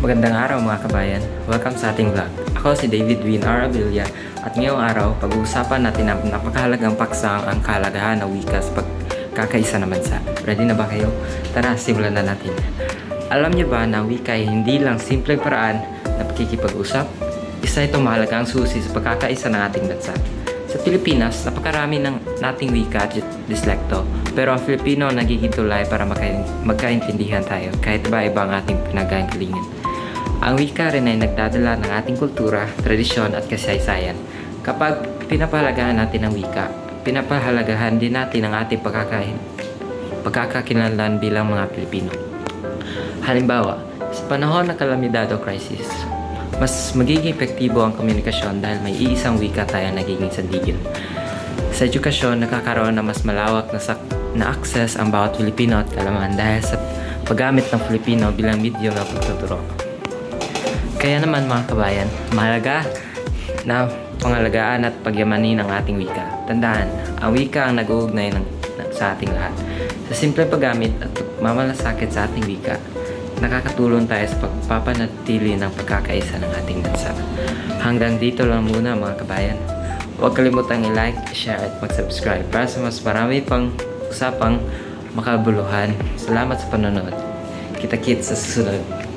Magandang araw mga kabayan. Welcome sa ating vlog. Ako si David Win Arabilia at ngayong araw pag-uusapan natin ang napakahalagang paksang ang kahalagahan ng wika sa pagkakaisa ng bansa. Ready na ba kayo? Tara, simulan na natin. Alam niyo ba na wika ay hindi lang simpleng paraan na pakikipag-usap? Isa itong mahalagang susi sa pagkakaisa ng ating bansa. Sa Pilipinas, napakarami ng nating wika at dislekto. Pero ang Filipino nagiging tulay para magka- magkaintindihan tayo kahit iba-iba ang ating pinagkakalingin. Ang wika rin ay nagdadala ng ating kultura, tradisyon at kasaysayan. Kapag pinapahalagahan natin ang wika, pinapahalagahan din natin ang ating pagkakain, pagkakakilanlan bilang mga Pilipino. Halimbawa, sa panahon ng kalamidad o crisis, mas magiging epektibo ang komunikasyon dahil may iisang wika tayo nagiging sandigin. Sa edukasyon, nakakaroon ng mas malawak na, na access ang bawat Pilipino at kalaman dahil sa paggamit ng Filipino bilang medium ng pagtuturo. Kaya naman mga kabayan, mahalaga na pangalagaan at pagyamanin ang ating wika. Tandaan, ang wika ang nag-uugnay ng, sa ating lahat. Sa simple paggamit at pagmamalasakit sa ating wika, nakakatulong tayo sa pagpapanatili ng pagkakaisa ng ating bansa. Hanggang dito lang muna mga kabayan. Huwag kalimutang i-like, share at mag-subscribe para sa mas marami pang usapang makabuluhan. Salamat sa panonood. Kita-kits sa susunod.